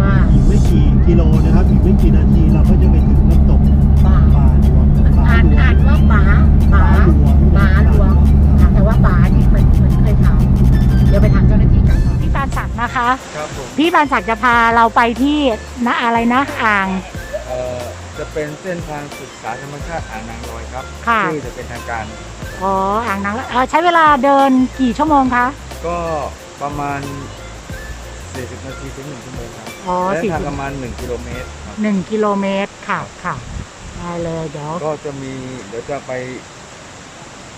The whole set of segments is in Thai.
ว่าอีกไม่กี่กิโลนะครับอีกไม่กี่นาทีเราก็จะไปถึงน้ำตกป่าป่าหลวงป่าอ่านหลวอ่างนว่าป๋าป๋าหลวงป๋าหลวงค่ะแต่ว่าป๋านี่เหมือนเหมือนเคยถามเดี๋ยวไปถามเจ้าหน้าที่กันพี่ปานศักดิ์นะคะ ครับผมพี่ปานศักดิ์จะพาเราไปที่นะอะไรนะอ่าง เอ่อจะเป็นเส้นทางศึกษาธรรมชาติอ่างนางรอยครับค่ะชื่อจะเป็นทางการอ๋ออ่างนางเอ่อใช้เวลาเดินกี่ชั่วโมงคะก็ประมาณ 40 นาทีถึง1ชั่วโมงครับอ๋อระสี่ยะทางประมาณ 1 กิโลเมตรครับหนึ่งกิโลเมตรค่ะค่ะได้เลยเดี๋ยว ก็จะมีเดี๋ยวจะไป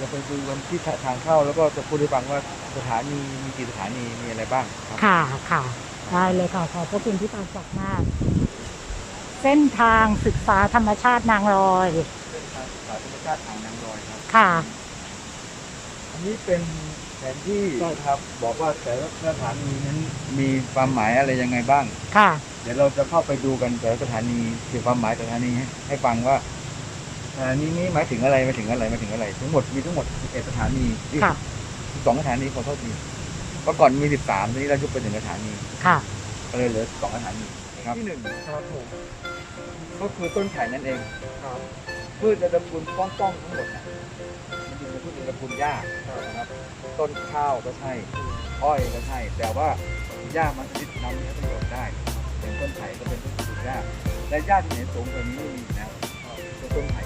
จะไปดูวันที่ทางเข้า แล้วก็จะพูดให้ฟังว่าสถานีมีกี่สถานีมีอะไรบ้างครับ ค่ะค่ะได้เลยค่ะขอบพระคุณพี่ปานศักดิ์มาก เส้นทางศึกษาธรรมชาตินางรอย เส้นทางศึกษาธรรมชาติอ่างนางรอยครับ ค่ะ อันนี้เป็น แผนที่ครับบอกว่าแต่ละสถานีนั้นมีความหมายอะไรยังไงบ้าง ค่ะ เดี๋ยวเราจะเข้าไปดูกันแต่ละสถานีถึงความหมายสถานีให้ให้ฟังว่าสถานีนี้หมายถึงอะไรหมายถึงอะไรหมายถึงอะไร ทั้งหมดมีทั้งหมด11สถานีค่ะ สองสถานีขอโทษทีเมื่อก่อนมี 13ทีนี้เรายุบไปหนึ่งสถานีค่ะ ก็เลยเหลือสองสถานีนะครับที่หนึ่งครับผมก็คือต้นไผ่นั่นเองครับพืชตระกูลป้องป้องๆทั้งหมดนะ มันอยู่ในพืชตระกูลหญ้านะครับ ต้นข้าวก็ใช่อ้อยก็ใช่แต่ว่าหญ้ามันชนิดนำเนื้อประโยชน์ได้อย่างต้นไผ่ก็เป็นต้นตระกูลหญ้าและหญ้าที่ไหนสูงกว่านี้ไม่มีแล้วคือต้นไผ่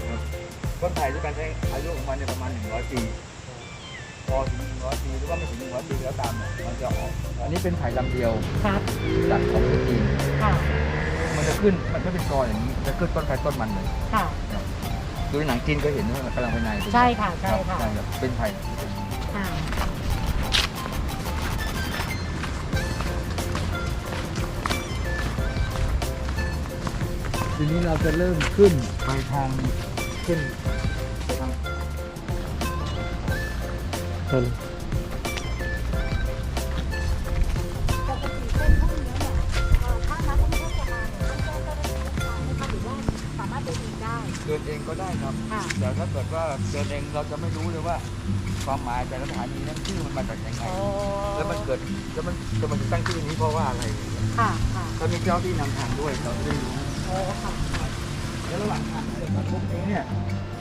นะครับต้นไผ่ที่การใช้อายุของมันเนี่ยประมาณ 100 ปีพอถึง100ปีหรือว่าไม่ถึง100ปีแล้วตามเนี่ยมันจะออกอันนี้เป็นไผ่ลำเดียวครับจากของประเทศจีนค่ะมันจะขึ้นมันไม่เป็นกออย่างนี้จะขึ้นต้นไผ่ต้นมันเลยค่ะ ดูในหนังจีนก็เห็นว่ามันกำลังภายในใช่ค่ะใช่รับค่ะใช่ครับเป็นไผ่ค่ะทีนี้เราจะเริ่มขึ้นไปทางขึ้นไปทางป แต่ถ้าเกิดว่าเดินเองเราจะไม่รู้เลยว่า ความหมายแต่ละสถานีนั้นชื่อมันมาจากยังไงอ๋อแล้วมันเกิดแล้วมันจะมันตั้งชื่อนี้เพราะว่าอะไรค่ะค่ะถ้ามีเจ้าที่นำทางด้วยเราจะได้รู้โอ้ค่ะแล้วระหว่างทางเนี่ยพวกนี้เนี่ย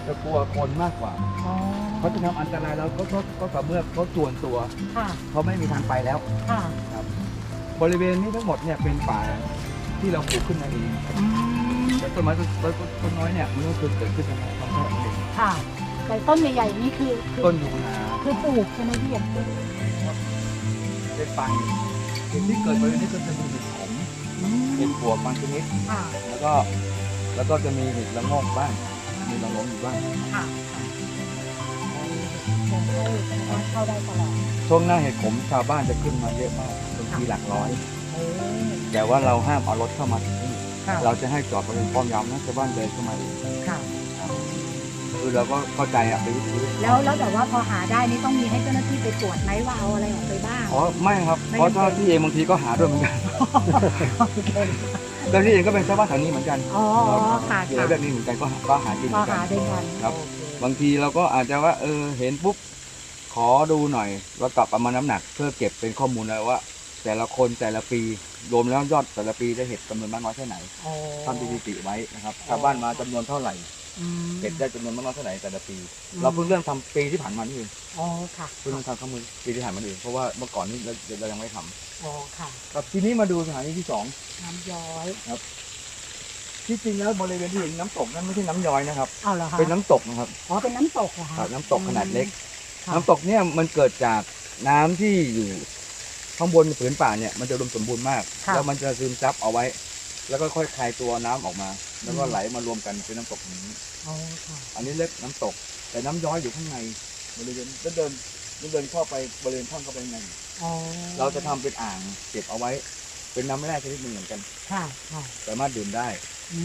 จะกลัวคนมากกว่าอ๋อเขาจะทำอันตรายเราก็ก็ก็ต่อเมื่อเขาจวนตัวค่ะเขาไม่มีทางไปแล้วค่ะบริเวณนี้ทั้งหมดเนี่ยเป็นป่าที่เราปลูกขึ้นมาเองอืมแต่ต้นไม้ต้นต้นต้นน้อยเนี่ยมันก็คือเกิดขึ้นจากธรรมชาติเอง ค่ะแต่ต้นใหญ่ๆนี่คือคือต้นยูงาคือปลูกใช่ไหมพี่อย่างปลูกเป็นปางเห็ดที่เกิดบริเวณนี้ก็จะมีเห็ดขมอืมเห็ดปวกบางชนิดค่ะแล้วก็แล้วก็จะมีเห็ดละโงกบ้างมีละงงอยู่บ้างค่ะค่ะคงเข้าสามารถเข้าได้ตลอดช่วงหน้าเห็ดขมชาวบ้านจะขึ้นมาเยอะมากบางทีหลักร้อยโอ้แต่ว่าเราห้ามเอารถเข้ามาถึงนี่ค่ะเราจะให้จอดบริเวณป้อมยามนะชาวบ้านเดินเข้ามาเอง ค่ะคือเราก็เข้าใจอะเป็นวิธีแล้วแล้วแบบว่าพอหาได้นี่ต้องมีให้เจ้าหน้าที่ไปตรวจไหมว่าเอาอะไรออกไปบ้าง อ๋อไม่ครับไม่เพราะจำเป็นเจ้าที่เองบางทีก็หาด้วยเหมือนกันเจ้าที่เองก็เป็นชาวบ้านแถวนี้เหมือนกันอ๋อค่ะเจอค่ะแบบนี้เหมือนกันก็หาก็หากินเหพมืออนกัหานด้วยกันครับโอเคบางทีเราก็อาจจะว่าเออเห็นปุ๊บขอดูหน่อยแล้วกลับประมาณน้ำหนัก เพื่อเก็บเป็นข้อมูลเลยว่า แต่ละคนแต่ละปีรวมแล้วยอดแต่ละปีได้เห็ดจำนวนมากน้อยแค่ไหนอ๋อทำสถิติไว้นะครับชาวบ้านมาจำนวนเท่าไหร่อืม เก็บได้จำนวนมากน้อยเท่าไหร่แต่ละปีอืมเราเพิ่งเริ่มทำปีที่ผ่านมานี่เองอ๋อค่ะเพิ่งเริ่มทำข้อมูลปีที่ผ่านมานี่เองเพราะว่าเมื่อก่อนนี้เราเรายังไม่ทำอ๋อค่ะ ครับทีนี้มาดูสถานีที่สองน้ำย้อยที่จริงแล้วบริเวณที่เห็นน้ำตกนั้นไม่ใช่น้ำย้อยนะครับ เอาเหรอคะเป็นน้ำตกนะครับอ๋อเป็นน้ำตกเหรอคะครับน้ำตกขนาดเล็ก ค่ะน้ำตกเนี่ยมันเกิดจากน้ำที่อยู่ข้างบนผืนป่าเนี่ยมันจะรวมสมบูรณ์มาก ค่ะ แล้วมันจะซึมซับเอาไว้ แล้วก็ค่อยคลายตัวน้ำออกมา แล้วก็อืมไหลมารวมกันเป็นน้ำตกอย่างนี้ อ๋อค่ะอันนี้เรียกน้ำตก แต่น้ำย้อยอยู่ข้างในบริเวณแล้วเดินแล้วเดินเข้าไปบริเวณถ้ำเข้าไปข้างในอ๋อเราจะทำเป็นอ่างเก็บเอาไว้ เป็นน้ำไม่แร่ชนิดหนึ่งเหมือนกัน ค่ะค่ะสามารถดื่มได้อื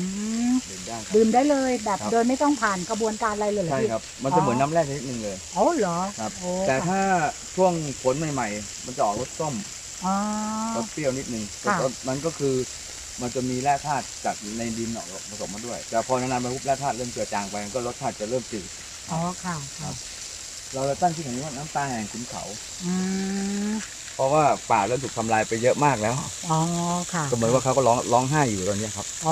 มดื่มได้ครับ ดื่มได้เลยแบบครับ โดยไม่ต้องผ่านกระบวนการอะไรเลยเหรอใช่พี่ครับ มันจะเหมือนน้ำแร่ชนิดหนึ่งเลย อ๋อเหรอครับ โอ้แต่ค่ะถ้าช่วงฝนใหม่ ๆ มันจะออกรสส้มอ๋อ รสเปรี้ยวนิดนึงค่ะแต่มันก็คือ มันจะมีแร่ธาตุจากในดินออกผสมมาด้วย แต่พอนานๆไปปุ๊บแร่ธาตุเริ่มเจือจางไปก็รสชาติจะเริ่มจืด อ๋อค่ะครัค่ะบเราเลยตั้งชื่ออย่างนี้ว่าน้ำตาแห่งขุนเขา อืมเพราะว่าป่าเริ่มถูกทำลายไปเยอะมากแล้วอ๋อค่ะก็เหมือนว่าเขาก็ร้องร้องไห้อยู่ตอนเนี้ยครับ อ๋อ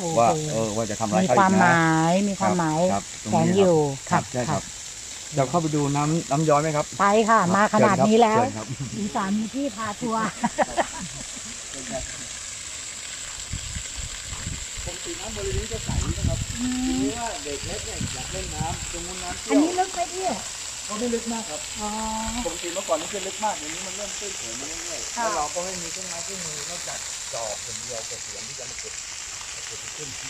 โอว่าเคเออว่าจะทำลายมีเขาคอีวามกหนะมายมีความหมายครับตรงแฝงนี้อยู่ครับใช่ครับเราเข้าไปดูน้ำน้ำย้อยไหมครับไปค่ะ มาขนาดนี้แล้วเชิญครับ อีสานมีที่พาทัวร์ เชิญครับปก ติน้ำบริเวณนี้จะใสนะครับทีนี้ว่าเด็กเล็กเนี่ยอยากเล่นน้ำตรงนู้นน้ำเชี่อันยวนี้ลึกไหมพี่เขาไม่ลึกมากครับอ๋อ ปกติเมื่อก่อนนี่จะลึกมากเดี๋ยวนี้มันเริ่มตื้นเขินมาเรื่อยๆค่ะ แล้วเราก็ไม่มีเครื่องไม้เครื่องมือนอกจากจอบอย่างเดียวกับเสียมที่จะมาเก็บเก็บขึ้นที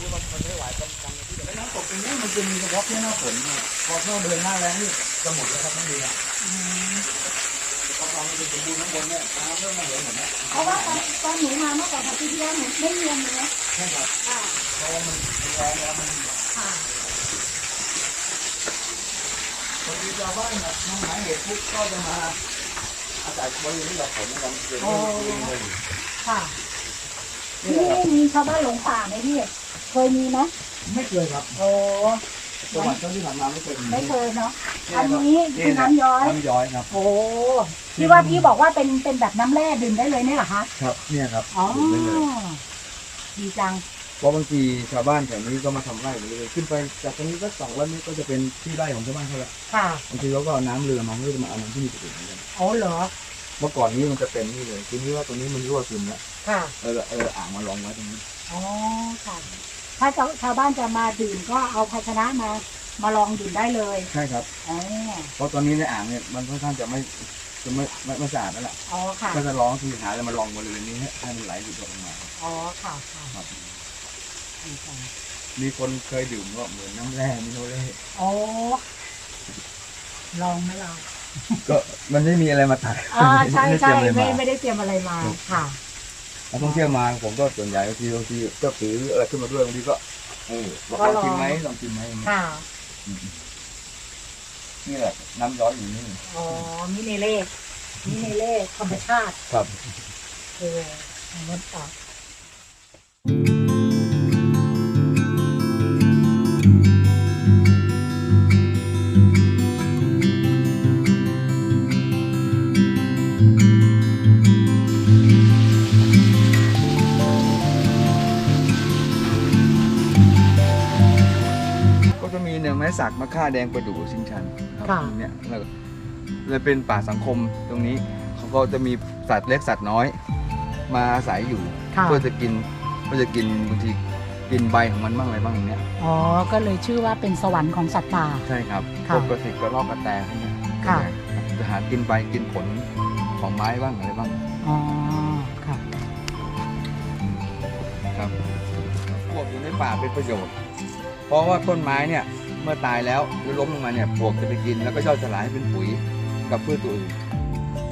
นี้มันมันไม่ไหวกำลังที่จะ แล้วน้ำตกตรงนี้มันจะมีเฉพาะแค่หน้าฝนเนี่ยพอเข้าเดือนหน้าแล้งนี่จะหมดแล้วครับทั้งเดือน อืมเพราะความมันเป็นสมบูรณ์ข้างบนเนี่ยน้ำเริ่มมาเหลือหมดแล้วเพราะว่าตอนตอนหนูมาเมื่อก่อนกับปีที่แล้วหนูไม่เรียนเลยนะใช่ครับเพราะว่ามันแรงแล้วมันค่ะบางทีชาวบ้านเนี่ยมาหาเห็ดปุ๊บก็จะมาอาศัยบริเวณที่เราฝนนะครับเกิดเรื่องเลยค่ะที่นี่มีชาวบ้านหลงป่าไหมพี่เคยมีไหมไม่เคยครับโอ้ ประวัติเท่าที่ผ่านมาไม่เคยมีไม่เคยเนาะอันนี้นี่คือแหละน้ำย้อย น้ำย้อยครับ โอ้ที่ว่าพี่บอกว่าเป็นเป็นแบบน้ำแร่ดื่มได้เลยเนี่ยเหรอคะ ครับ เนี่ยครับอ๋อ ดื่มได้เลยดีจัง เพราะบางทีชาวบ้านแถวนี้ก็มาทำไร่ไปเลยขึ้นไปจากตรงนี้ก็สองร้อยเมตรก็จะเป็นที่ไร่ของชาวบ้านเขาละค่ะบางทีเขาก็เอาน้ำเรือมาเพื่อจะมาเอาน้ำที่นี่ไปดื่มเหมือนกันโอ้เหรอ เมื่อก่อนนี้มันจะเป็นนี่เลยทีนี้ว่าตรงนี้มันรั่วซึมแล้วค่ะ เออเอออ่างมาลองไว้ตรงนี้ อ๋อ ค่ะ ถ้าชาวชาวบ้านจะมาดื่มก็เอาภาชนะมา มาลองดื่มได้เลยใช่ครับ อ๋อเพราะตอนนี้ในอ่างเนี่ยมันค่อนข้างจะไม่จะไม่ไม่ไม่สะอาดแล้วล่ะอ๋อค่ะ ก็จะร้องคือหาอะไรมาลองบริเวณนี้ให้ให้มันไหลหยุดลงมาอ๋อค่ะค่ะครับดีจังมีคนเคยดื่มก็เหมือนน้ำแร่มิโนเล่โอ้ลองไหมเราก็มันไม่มีอะไรมาตัดอ่าใช่ไม่ใช่ได้เตรียมอะไรไม่มาไม่ได้เตรียมอะไรมาค่ะ นักท่องเที่ยวมาผมก็ส่วนใหญ่บางทีบางทีก็ถืออะไรขึ้นมาด้วยบางทีก็เออลองก็ลองกินไหมลองกินไหมอย่างเงี้ยค่ะอืมนี่แหละน้ำย้อยอยู่นี่อ๋อ มิเนเล่มิเนเล่ธรรมชาติครับ เออมดต่อ มีเนื้อไม้สักมะค่าแดงประดู่ชิงชันครับตรงเนี้ยแล้วก็เลยเป็นป่าสังคมตรงนี้เขาก็จะมีสัตว์เล็กสัตว์น้อย มาอาศัยอยู่ ค่ะ เพื่อจะกินเพื่อจะกินบางทีกินใบของมันบ้างอะไรบ้างอย่างเนี้ยอ๋อ ก็เลยชื่อว่าเป็นสวรรค์ของสัตว์ป่า ใช่ครับพค่ะวกกระสิกกระรอกกระแตพวกเนี้ยค่ะ จะหากินใบกินผลของไม้บ้างอะไรบ้างอ๋อ ค่ะ ครับปลวกอยู่ในป่าเป็นประโยชน์ เพราะว่าต้นไม้เนี่ยเมื่อตายแล้วหรือล้มลงมาเนี่ยปลวกจะไปกินแล้วก็ย่อยสลายให้เป็นปุ๋ยกับพืชตัวอื่น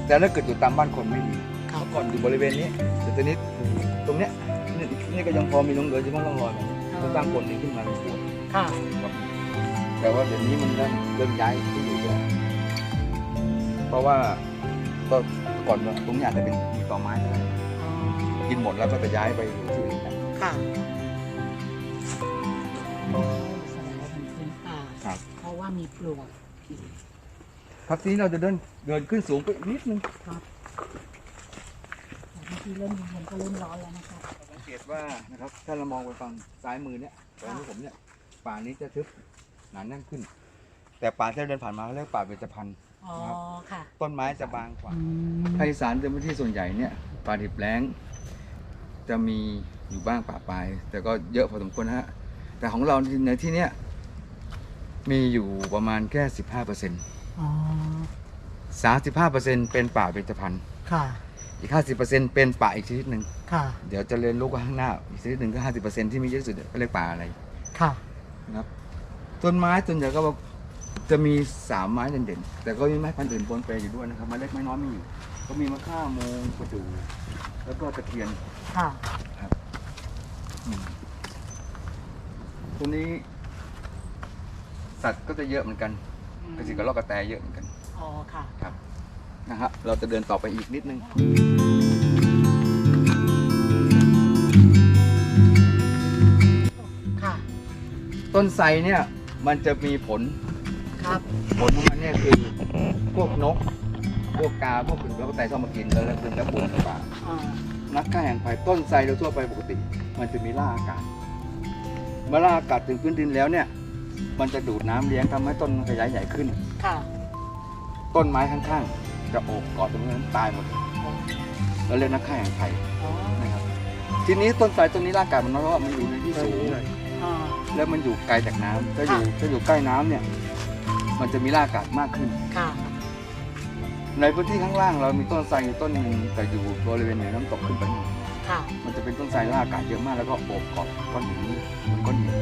แต่ถ้าเกิดอยู่ตามบ้านคนไม่มีครับเมื่อก่อนอยู่บริเวณนี้แต่ตอนนี้ตรงเนี้ยนี่นี่ก็ยังพอมีหลงเหลือเฉพาะร่องรอยมันก็สร้างคนนี้ขึ้นมาเป็นปลวกค่ะครับแต่ว่าเดี๋ยวนี้มันเริ่มเริ่มย้ายที่อยู่แล้วเพราะว่าก็ก่อนตรงนี้อาจจะเป็นมีต่อไม้ก็ได้อ๋อกินหมดแล้วก็จะย้ายไปอยู่ที่อื่นนะค่ะ ว่ามีปลวกครับทีนี้เราจะเดินเดินขึ้นสูงไปอีกนิดนึงครับแต่บางทีเริ่มเย็นๆก็เริ่มร้อนแล้วนะครับสังเกตว่านะครับถ้าเรามองไปฝั่งซ้ายมือเนี่ยตรงนี้ผมเนี่ยป่านี้จะทึบหนาแน่นขึ้น แต่ป่าที่เราเดินผ่านมาเขาเรียกป่าเบญจพรรณอ๋อค่ะ ต้นไม้จะบางกว่าอืมภาคอีสานจะพื้นที่ส่วนใหญ่เนี่ยป่าดิบแล้ง จะมีอยู่บ้างป่าปลาย แต่ก็เยอะพอสมควรนะฮะแต่ของเราในที่เนี้ย มีอยู่ประมาณแค่สิบห้าเปอร์เซ็นต์อ๋อสามสิบห้าเปอร์เซ็นต์เป็นป่าเบญจพรรณค่ะ อีกห้าสิบเปอร์เซ็นต์เป็นป่าอีกชนิดหนึ่งค่ะ เดี๋ยวจะเรียนรู้กันข้างหน้าอีกชนิดหนึ่งก็ห้าสิบเปอร์เซ็นต์ที่มีเยอะที่สุดก็เรียกป่าอะไรค่ะ นะครับต้นไม้ส่วนใหญ่ก็จะมีสามไม้เด่นๆแต่ก็มีไม้พันธุ์อื่นปนเปอยู่ด้วยนะครับไม้เล็กไม้น้อยมีอยู่ก็มีมะข่าโมงประดู่แล้วก็ตะเคียนค่ะอืมตรงนี้ สัตว์ก็จะเยอะเหมือนกันกระสิกระรอกกระแตเยอะเหมือนกันอ๋อค่ะนะฮะเราจะเดินต่อไปอีกนิดนึงค่ะต้นไทรเนี่ยมันจะมีผลครับผลของมันเนี่ยคือพวกนก พวกกาพวกอื่นแล้วก็ไตชอบมากินแล้วแล้วแล้วแล้วปลูกในป่าอ่านักกล้าแห่งไผ่ต้นไทรโดยทั่วไปปกติ มันจะมีล่าอากาศเมื่อล่าอากาศถึงพื้นดินแล้วเนี่ย มันจะดูดน้ำเลี้ยงทำให้ต้นมันขยายใหญ่ขึ้น ค่ะ ต้นไม้ข้างๆ จะโอบกอดตรงนั้นตายหมดเราเรียกนักฆ่าแห่งไผ่อ๋อนะครับ ทีนี้ต้นไทรต้นนี้ร่างกายมันน้อยเพราะว่ามันอยู่ในที่สูงอ่าแล้วมันอยู่ไกลจากน้ำถ้าอยู่ถ้าอยู่ใกล้น้ำเนี่ย มันจะมีร่างอากาศมากขึ้นค่ะในพื้นที่ข้างล่างเรามีต้นไทรอยู่ต้นหนึ่งแต่อยู่บริเวณเหนือน้ำตกขึ้นไปหน่อยค่ะมันจะเป็นต้นไทรร่างอากาศเยอะมากแล้วก็โอบกอดก้อนหินเหมือนก้อนหิน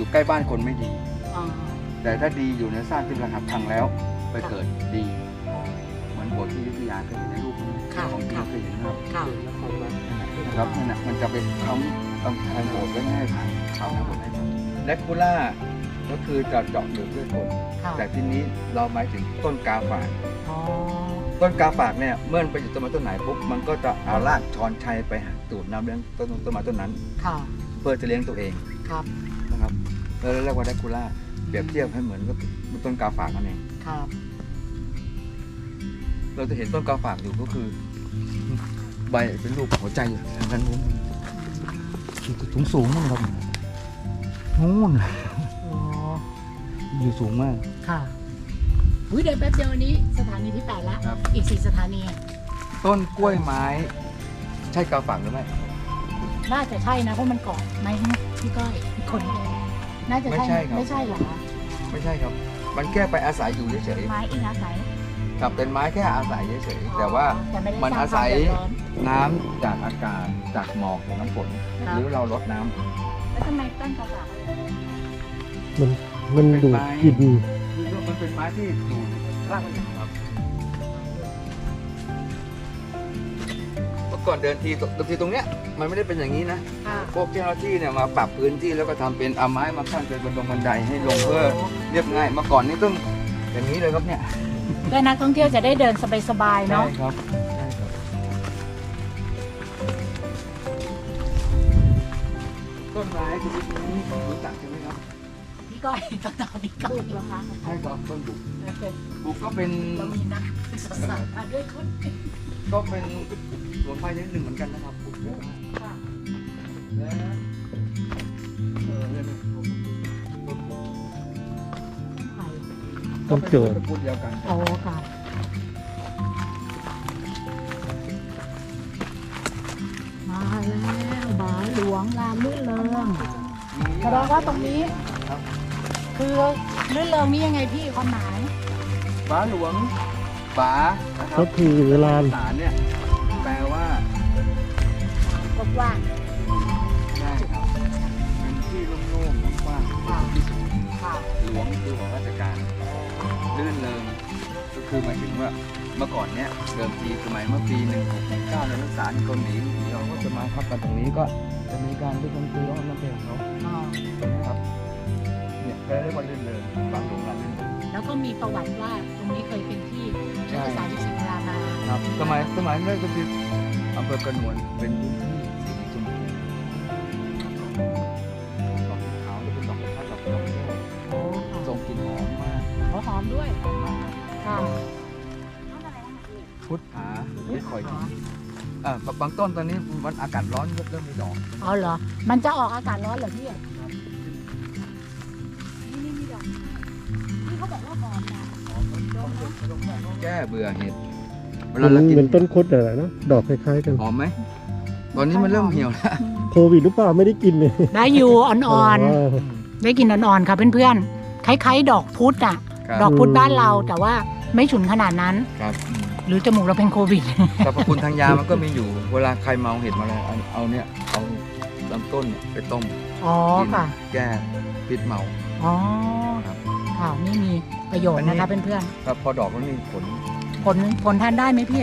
อ่าอยู่ใกล้บ้านคนไม่ดีอ่าแต่ถ้าดีอยู่ในสร้างขึ้นระหับพังแล้วไปเกิดดี เหมือนโบสถ์ที่อยุธยาเคยเห็นในรูปไหมค่ะของจริงค่ะ เคยเห็นนะครับค่ะ นะครับนั่นน่ะมันจะเป็นค้ำกำแพงโบสถ์ไว้ไม่ให้ผ่านเขานะผมให้ผ่านแลคูล่าก็คือจะเจาะอยู่ด้วยคน ค่ะแต่ทีนี้เราหมายถึงต้นกาฝาก อ๋อ ต้นกาฝากเนี่ยเมื่อมันไปอยู่ต้นไม้ต้นไหนปุ๊บมันก็จะเอารากช้อนชัยไปหาตูดน้ำเลี้ยงต้นต้นไม้ต้นนั้น ค่ะ เพื่อจะเลี้ยงตัวเอง ครับ นะครับแล้วเรียกว่าแดคูล่าเปรียบเทียบให้เหมือนกับต้นกาฝากนั่นเองครับ เราจะเห็นต้นกาฝากอยู่ก็คือ ใบเป็นรูปหัวใจอยู่ทางด้านนู้นสูงสูงๆนู่นครับนู่นอ๋ออยู่สูงมาก ค่ะอุ้ยเดินแป๊บเดียววันนี้สถานีที่แปดละครับอีกสี่สถานี ต้นกล้วยไม้ ใช่กาฝากหรือไม่น่าจะใช่นะเพราะมันเกาะไหมพี่ก้อยพี่คน น่าจะไม่ใช่ใช่ครับ ไม่ใช่เหรอคะไม่ใช่ครับ มันแค่ไปอาศัยอยู่เฉยไม้อิงอาศัยๆครับเป็นไม้แค่อาศัยเฉยๆแต่ว่า แต่ไได้มันสร้งอาศัยควมเดือดร้อน น้ำจากอากาศจากหมอกจากน้ำฝนครับ หรือเราลดน้ำ แล้วทำไมต้นกระบะมันมันดูดกลิ่น คือมันเป็นไม้ที่อยู่รากมัน ก่อนเดินทีตรงทีตรงเนี้ยมันไม่ได้เป็นอย่างนี้นะค่ะพวกเจ้าหน้าที่เนี่ยมาปรับพื้นที่แล้วก็ทำเป็นเอาไม้มาขั้นเป็นบนตรงบันไดให้ลงเพื่อเรียบง่ายเมื่อก่อนนี่ต้องอย่างนี้เลยครับเนี่ยเพื่อนักท่องเที่ยวจะได้เดินสบายๆเนาะ ใช่ครับใช่ครับ ต้นไม้ชนิดนี้รู้จักใช่ไหมครับพี่ก้อยต้องตอบพี่ก้อยเหรอคะใช่ครับต้นบุกบุกก็เป็น เรามีนักศึกษาศาสตร์มาด้วยคน ก็เป็น สมุนไพรชนิดหนึ่งเหมือนกันนะครับบุกเยอะมากค่ะและเออเรียกว่าต้นบุกต้นโจร ก็เป็นตระกูลเดียวกันโอ้ค่ะ มาแล้วบาหลวงลานลื่นเริงแสดงว่าตรงนี้ ครับคือลื่นเริงนี่ยังไงพี่ความหมายบาหลวงบานะครัก็บคือลานสารเนี่ย แปลว่ากว้างใช่ครับเป็นที่โล่งๆกว้างๆเป็นที่สูงๆค่ะหลวงคือของราชการลื่นเริงก็คือหมายถึงว่าเมื่อก่อนเนี่ยเดิมทีสมัยเมื่อปีหนึ่งหกหนึ่งเก้าแล้วนักศึกษาที่เกาหลีหนีเราก็จะมาพักกันตรงนี้ก็จะมีการเล่นดนตรีร้องน้ำเพลงของเขาอ๋อนะครับเนี่ยก็เรียกว่าลื่นเริงบางหลวง ก็มีประวัติว่าตรงนี้เคยเป็นที่ใช่นักศึกษาที่สิงคโปร์มาครับสมัยสมัยนั้นก็คืออำเภอกระนวนเป็นพื้นที่สีชมพูดอกขาวจะเป็นดอกคล้ายๆดอกดอกแก้วโอ้ค่ะทรงกลิ่นหอมมากหัวหอมด้วยหอมมากครับค่ะพุทธาไม่ค่อยดีอ่าบางต้นตอนนี้มันอากาศร้อนเริ่มมีดอกเอาเหรอ มันจะออกอากาศร้อนเหรอพี่ แก้เบื่อเห็ดเวมัลานเรากินเหมือนต้นคดอะไรนะดอกคล้ายๆกันหอมไหมตอนนี้มันเริ่มเหี่ยวแล้วโควิดหรือเปล่าไม่ได้กินเลยได้อยู่อ่อนๆได้กินอ่อนๆค่ะเพื่อนๆคล้ายๆ ดอกพุธอะครับดอกพุธบ้านเราแต่ว่าไม่ฉุนขนาดนั้นครับอืมหรือจมูกเราเป็นโควิดสรรพคุณทางยามันก็มีอยู่ เวลาใครเมาเห็ดมาแล้วเอาเอาเนี่ยเอาลำต้นเนี่ยไปต้มอ๋อกินค่ะ แก้พิษเมาอ๋อครับค่ะนี่มี ประโยชน์นะคะเพื่อนครับพอดอกแล้วนี่ผลๆผลผลทานได้ไหมพี่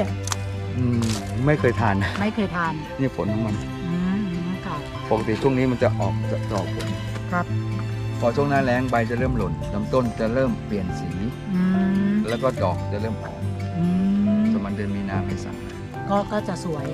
อืมไม่เคยทานนะไม่เคยทานนี่ผลของมันอืมค่ะปกติช่วงนี้มันจะออกจะจะออกผลครับพอช่วงหน้าแล้งใบจะเริ่มหล่นลำต้นจะเริ่มเปลี่ยนสี อืมแล้วก็ดอกจะเริ่มออกอืมประมาณเดือนมีนาเมษาก็ก็จะสวย